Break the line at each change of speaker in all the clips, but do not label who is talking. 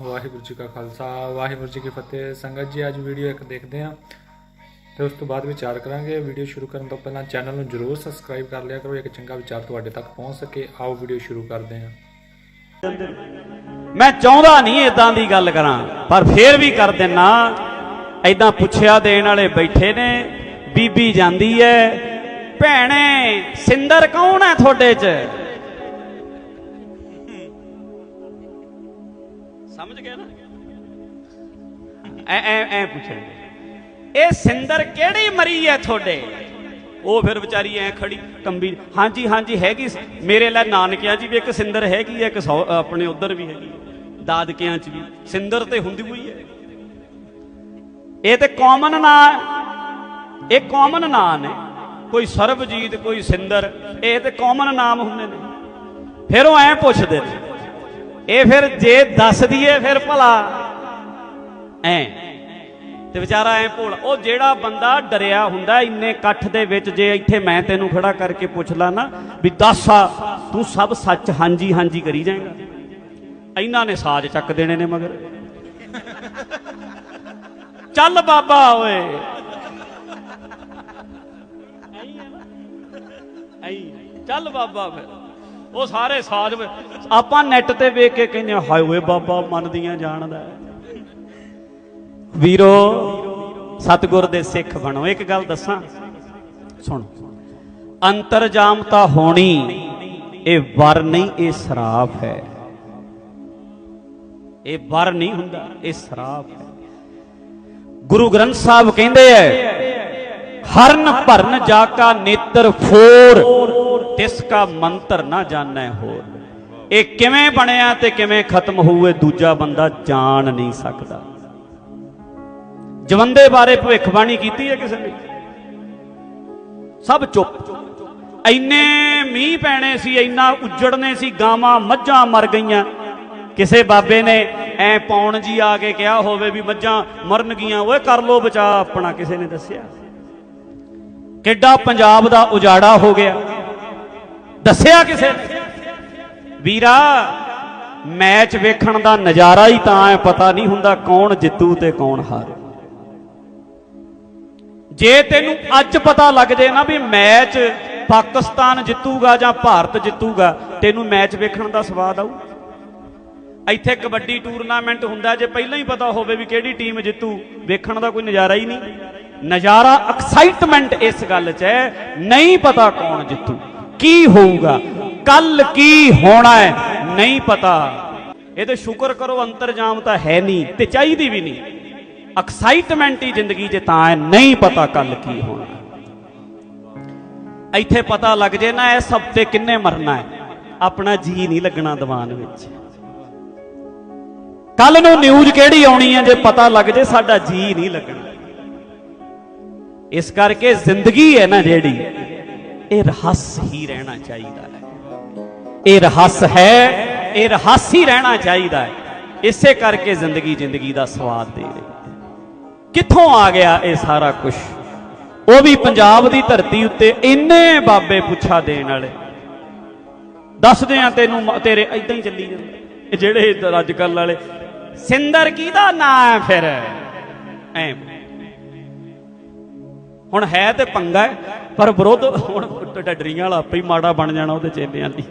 ਵਾਹਿਗੁਰੂ ਜੀ ਕਾ ਖਾਲਸਾ, ਵਾਹਿਗੁਰੂ ਜੀ ਕੀ ਫਤਿਹ। ਸੰਗਤ ਜੀ, ਅੱਜ ਵੀਡੀਓ ਇੱਕ ਦੇਖਦੇ ਹਾਂ ਤੇ ਉਸ ਤੋਂ ਬਾਅਦ ਵਿਚਾਰ ਕਰਾਂਗੇ। ਵੀਡੀਓ ਸ਼ੁਰੂ ਕਰਨ ਤੋਂ ਪਹਿਲਾਂ ਚੈਨਲ ਨੂੰ ਜਰੂਰ ਸਬਸਕ੍ਰਾਈਬ ਕਰ ਲਿਆ ਕਰੋ। ਇੱਕ ਚੰਗਾ ਵਿਚਾਰ ਤੁਹਾਡੇ ਤੱਕ ਪਹੁੰਚ ਸਕੇ। ਆਓ ਵੀਡੀਓ ਸ਼ੁਰੂ ਕਰਦੇ ਹਾਂ।
ਮੈਂ ਚਾਹੁੰਦਾ ਨਹੀਂ ਇਦਾਂ ਦੀ ਗੱਲ ਕਰਾਂ, ਪਰ ਫੇਰ ਵੀ ਕਰ ਦਿੰਨਾ। ਐਦਾਂ ਪੁੱਛਿਆ ਦੇਣ ਵਾਲੇ ਬੈਠੇ ਨੇ, ਬੀਬੀ ਜਾਂਦੀ ਐ, ਭੈਣੇ, ਸਿੰਦਰ ਕੌਣ ਹੈ ਤੁਹਾਡੇ 'ਚ? ਸਮਝ ਗਿਆ ਨਾ? ਐ ਐ ਐ ਪੁੱਛਣਗੇ ਇਹ ਸਿੰਦਰ ਕਿਹੜੀ ਮਰੀ ਐ ਤੁਹਾਡੇ? ਉਹ ਫਿਰ ਵਿਚਾਰੀ ਐ ਖੜੀ, ਕੰਬੀ, ਹਾਂਜੀ ਹਾਂਜੀ, ਹੈਗੀ ਮੇਰੇ ਲੈ ਨਾਨਕਿਆਂ 'ਚ ਵੀ ਇੱਕ ਸਿੰਦਰ ਹੈਗੀ ਐ, ਇੱਕ ਸੌ- ਆਪਣੇ ਉਧਰ ਵੀ ਹੈਗੀ ਦਾਦਕਿਆਂ 'ਚ ਵੀ। ਸਿੰਦਰ ਤੇ ਹੁੰਦੀ ਹੋਈ ਐ। ਇਹ ਤੇ ਕਾਮਨ ਨਾਂ ਇਹ ਕਾਮਨ ਨਾਂ ਨੇ। ਕੋਈ ਸਰਬਜੀਤ, ਕੋਈ ਸਿੰਦਰ, ਇਹ ਤੇ ਕਾਮਨ ਨਾਮ ਹੁੰਦੇ ਨੇ। ਫਿਰ ਉਹ ਐ ਪੁੱਛਦੇ ਨੇ ਇਹ ਫਿਰ ਜੇ ਦੱਸ ਦਈਏ ਫਿਰ ਭਲਾ। ਐ। ਤੇ ਵਿਚਾਰਾ ਐ ਭੋਲ। ਉਹ ਜਿਹੜਾ ਬੰਦਾ ਡਰਿਆ ਹੁੰਦਾ ਇੰਨੇ ਇਕੱਠ ਦੇ ਵਿੱਚ ਜੇ ਇੱਥੇ ਮੈਂ ਤੈਨੂੰ ਖੜਾ ਕਰਕੇ ਪੁੱਛ ਲਾ ਨਾ ਵੀ ਦੱਸ ਆ, ਤੂੰ ਸਭ ਸੱਚ ਹਾਂਜੀ ਹਾਂਜੀ ਕਰੀ ਜਾਏਗਾ। ਇਹਨਾਂ ਨੇ ਸਾਜ਼ ਚੱਕ ਦੇਣੇ ਨੇ ਮਗਰ। ਚੱਲ ਬਾਬਾ ਓਏ। ਐਂ। ਚੱਲ ਬਾਬਾ ਫਿਰ। ਉਹ ਸਾਰੇ ਸਾਜ਼ ਆਪਾਂ ਨੈਟ ਤੇ ਵੇਖ ਕੇ ਕਹਿੰਦੇ ਹਾਏ ਓਏ ਬਾਬਾ, ਮੰਨਦੀਆਂ ਜਾਣਦਾ ਵੀਰੋ, ਸਤਿਗੁਰ ਦੇ ਸਿੱਖ ਬਣੋ। ਇੱਕ ਗੱਲ ਦੱਸਾਂ, ਸੁਣ। ਅੰਤਰਜਾਮਤਾ ਹੋਣੀ, ਇਹ ਵਰ ਨਹੀਂ, ਇਹ ਸਰਾਪ ਹੈ। ਇਹ ਵਰ ਨਹੀਂ ਹੁੰਦਾ, ਇਹ ਸਰਾਪ ਹੈ। ਗੁਰੂ ਗ੍ਰੰਥ ਸਾਹਿਬ ਕਹਿੰਦੇ ਐ ਹਰਨ ਭਰਨ ਜਾ ਕਾ ਨੇਤਰ ਫੋਰ। ਤਿਸ ਕਾ ਮੰਤਰ ਨਾ ਜਾਣੈ ਹੋਰ। ਇਹ ਕਿਵੇਂ ਬਣਿਆ ਤੇ ਕਿਵੇਂ ਖਤਮ ਹੋਊ, ਇਹ ਦੂਜਾ ਬੰਦਾ ਜਾਣ ਨਹੀਂ ਸਕਦਾ। ਜਵੰਦੇ ਬਾਰੇ ਭਵਿੱਖਬਾਣੀ ਕੀਤੀ ਹੈ ਕਿਸੇ ਨੇ? ਸਭ ਚੁੱਪ। ਇੰਨੇ ਮੀਂਹ ਪੈਣੇ ਸੀ, ਇੰਨਾ ਉੱਜੜਨੇ ਸੀ, ਗਾਵਾਂ ਮੱਝਾਂ ਮਰ ਗਈਆਂ। ਕਿਸੇ ਬਾਬੇ ਨੇ ਐ ਪੌਣ ਜੀ ਆ ਕੇ ਕਿਹਾ ਹੋਵੇ ਵੀ ਮੱਝਾਂ ਮਰਨਗੀਆਂ ਓਏ ਕਰ ਲੋ ਬਚਾ ਆਪਣਾ ਕਿਸੇ ਨੇ ਦੱਸਿਆ। ਕਿੱਡਾ ਪੰਜਾਬ ਦਾ ਉਜਾੜਾ ਹੋ ਗਿਆ। ਦੱਸਿਆ ਕਿਸੇ ਨੇ? ਵੀਰਾ, ਮੈਚ ਵੇਖਣ ਦਾ ਨਜ਼ਾਰਾ ਹੀ ਤਾਂ ਹੈ ਪਤਾ ਨਹੀਂ ਹੁੰਦਾ ਕੌਣ ਜਿੱਤੂ ਤੇ ਕੌਣ ਹਾਰੇ। ਜੇ ਤੈਨੂੰ ਅੱਜ ਪਤਾ ਲੱਗ ਜੇ ਨਾ ਵੀ ਮੈਚ ਪਾਕਿਸਤਾਨ ਜਿੱਤੂਗਾ ਜਾਂ ਭਾਰਤ ਜਿੱਤੂਗਾ, ਤੈਨੂੰ ਮੈਚ ਵੇਖਣ ਦਾ ਸਵਾਦ ਆਊ? ਇੱਥੇ ਕਬੱਡੀ ਟੂਰਨਾਮੈਂਟ ਹੁੰਦਾ, ਜੇ ਪਹਿਲਾਂ ਹੀ ਪਤਾ ਹੋਵੇ ਵੀ ਕਿਹੜੀ ਟੀਮ ਜਿੱਤੂ, ਵੇਖਣ ਦਾ ਕੋਈ ਨਜ਼ਾਰਾ ਹੀ ਨਹੀਂ। ਨਜ਼ਾਰਾ ਐਕਸਾਈਟਮੈਂਟ ਇਸ ਗੱਲ 'ਚ ਹੈ, ਨਹੀਂ ਪਤਾ ਕੌਣ ਜਿੱਤੂ। ਕੀ ਹੋਊਗਾ? ਕੱਲ ਕੀ ਹੋਣਾ ਹੈ? ਨਹੀਂ ਪਤਾ। ਇਹ ਤੇ ਸ਼ੁਕਰ ਕਰੋ, ਅੰਤਰਜਾਮ ਤਾਂ ਹੈ ਨਹੀਂ ਤੇ ਚਾਹੀਦੀ ਵੀ ਨਹੀਂ। ਐਕਸਾਈਟਮੈਂਟ ਹੀ ਜ਼ਿੰਦਗੀ 'ਚ ਤਾਂ ਹੈ, ਨਹੀਂ ਪਤਾ ਕੱਲ ਕੀ ਹੋਣਾ। ਇੱਥੇ ਪਤਾ ਲੱਗ ਜੇ ਨਾ ਇਸ ਹਫ਼ਤੇ ਕਿੰਨੇ ਮਰਨਾ ਹੈ। ਆਪਣਾ ਜੀ ਨਹੀਂ ਲੱਗਣਾ ਦੀਵਾਨ ਵਿੱਚ। ਕੱਲ ਨੂੰ ਨਿਊਜ਼ ਕਿਹੜੀ ਆਉਣੀ ਹੈ? ਜੇ ਪਤਾ ਲੱਗ ਜੇ ਸਾਡਾ ਜੀ ਨਹੀਂ ਲੱਗਣਾ। ਇਸ ਕਰਕੇ ਜ਼ਿੰਦਗੀ ਹੈ ਨਾ ਜਿਹੜੀ। ਇਹ ਰਹੱਸ ਹੀ ਰਹਿਣਾ ਚਾਹੀਦਾ ਹੈ। ਇਹ ਰਹੱਸ ਹੈ, ਇਹ ਰਹੱਸ ਹੀ ਰਹਿਣਾ ਚਾਹੀਦਾ ਹੈ। ਇਸੇ ਕਰਕੇ ਜ਼ਿੰਦਗੀ ਜ਼ਿੰਦਗੀ ਦਾ ਸਵਾਦ ਦੇ ਰਹੀ। ਕਿੱਥੋਂ ਆ ਗਿਆ ਇਹ ਸਾਰਾ ਕੁਝ ਉਹ ਵੀ ਪੰਜਾਬ ਦੀ ਧਰਤੀ ਉੱਤੇ ਇੰਨੇ ਬਾਬੇ ਪੁੱਛਾ ਦੇਣ ਵਾਲੇ। ਦੱਸਦੇ ਆ ਤੈਨੂੰ ਤੇਰੇ ਇਦਾਂ ਹੀ ਚੱਲੀ ਜਾਂਦੇ। ਜਿਹੜੇ ਅੱਜ ਕੱਲ ਵਾਲੇ, ਸਿੰਦਰ ਕਿਹਦਾ ਨਾਂ ਹੈ ਫਿਰ? ਐ ਹੁਣ ਹੈ ਤੇ ਪੰਗਾ ਪਰ ਵਿਰੋਧ ਹੁਣ ਡੱਡਰੀਆਂ ਵਾਲਾ ਆਪੇ ਹੀ ਮਾੜਾ ਬਣ ਜਾਣਾ ਉਹਦੇ ਚੇਲਿਆਂ ਦੀ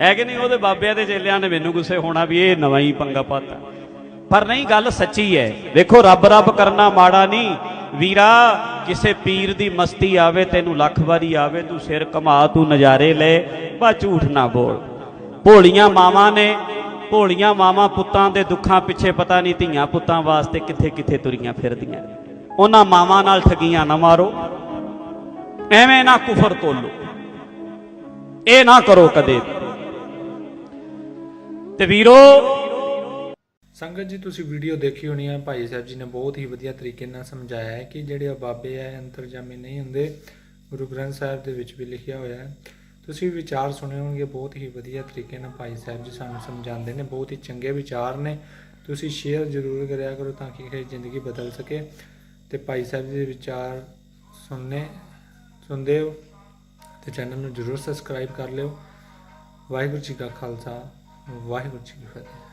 ਹੈ ਕਿ ਨਹੀਂ? ਉਹਦੇ ਬਾਬਿਆਂ ਦੇ ਚੇਲਿਆਂ ਨੇ ਮੈਨੂੰ ਗੁੱਸੇ ਹੋਣਾ ਵੀ ਇਹ ਨਵਾਂ ਹੀ ਪੰਗਾ ਪਾਤਾ। ਪਰ ਨਹੀਂ, ਗੱਲ ਸੱਚੀ ਹੈ। ਵੇਖੋ, ਰੱਬ ਰੱਬ ਕਰਨਾ ਮਾੜਾ ਨਹੀਂ। ਵੀਰਾ, ਕਿਸੇ ਪੀਰ ਦੀ ਮਸਤੀ ਆਵੇ, ਤੈਨੂੰ ਲੱਖ ਵਾਰੀ ਆਵੇ, ਤੂੰ ਸਿਰ ਕਮਾ ਤੂੰ ਨਜ਼ਾਰੇ ਲੈ, ਬਾ ਝੂਠ ਨਾ ਬੋਲ। ਭੋਲੀਆਂ ਮਾਵਾਂ ਨੇ, ਭੋਲੀਆਂ ਮਾਵਾਂ ਪੁੱਤਾਂ ਦੇ ਦੁੱਖਾਂ ਪਿੱਛੇ ਪਤਾ ਨਹੀਂ ਧੀਆਂ ਪੁੱਤਾਂ ਵਾਸਤੇ ਕਿੱਥੇ ਕਿੱਥੇ ਤੁਰੀਆਂ ਫਿਰਦੀਆਂ। ਉਹਨਾਂ ਮਾਵਾਂ ਨਾਲ ਠਗੀਆਂ ਨਾ ਮਾਰੋ। ਐਵੇਂ ਨਾ ਕੁਫਰ ਤੋਲੋ। ਇਹ ਨਾ ਕਰੋ ਕਦੇ। ਤੇ ਵੀਰੋ,
ਸੰਗਤ ਜੀ, ਤੁਸੀਂ ਵੀਡੀਓ ਦੇਖੀ ਹੋਣੀ ਹੈ ਭਾਈ ਸਾਹਿਬ ਜੀ ਨੇ ਬਹੁਤ ਹੀ ਵਧੀਆ ਤਰੀਕੇ ਨਾਲ ਸਮਝਾਇਆ ਹੈ ਕਿ ਜਿਹੜੇ ਬਾਬੇ ਹੈ ਅੰਤਰਜਾਮੀ ਨਹੀਂ ਹੁੰਦੇ। ਗੁਰੂ ਗ੍ਰੰਥ ਸਾਹਿਬ ਦੇ ਵਿੱਚ ਵੀ ਲਿਖਿਆ ਹੋਇਆ ਹੈ। ਤੁਸੀਂ ਵਿਚਾਰ ਸੁਣੇ ਹੋਣਗੇ, ਬਹੁਤ ਹੀ ਵਧੀਆ ਤਰੀਕੇ ਨਾਲ ਭਾਈ ਸਾਹਿਬ ਜੀ ਸਾਨੂੰ ਸਮਝਾਉਂਦੇ ਨੇ। ਬਹੁਤ ਹੀ ਚੰਗੇ ਵਿਚਾਰ ਨੇ। ਤੁਸੀਂ ਸ਼ੇਅਰ ਜ਼ਰੂਰ ਕਰਿਆ ਕਰੋ ਤਾਂ ਕਿ ਇਹ ਜ਼ਿੰਦਗੀ ਬਦਲ ਸਕੇ। ਤੇ ਭਾਈ ਸਾਹਿਬ ਜੀ ਦੇ ਵਿਚਾਰ ਸੁਣਨੇ, ਸੁਣਦੇ ਹੋ ਤੇ ਚੈਨਲ ਨੂੰ ਜ਼ਰੂਰ ਸਬਸਕ੍ਰਾਈਬ ਕਰ ਲਿਓ। ਵਾਹਿਗੁਰੂ ਜੀ ਕਾ ਖਾਲਸਾ, ਵਾਹਿਗੁਰੂ ਜੀ ਕੀ ਫਤਿਹ।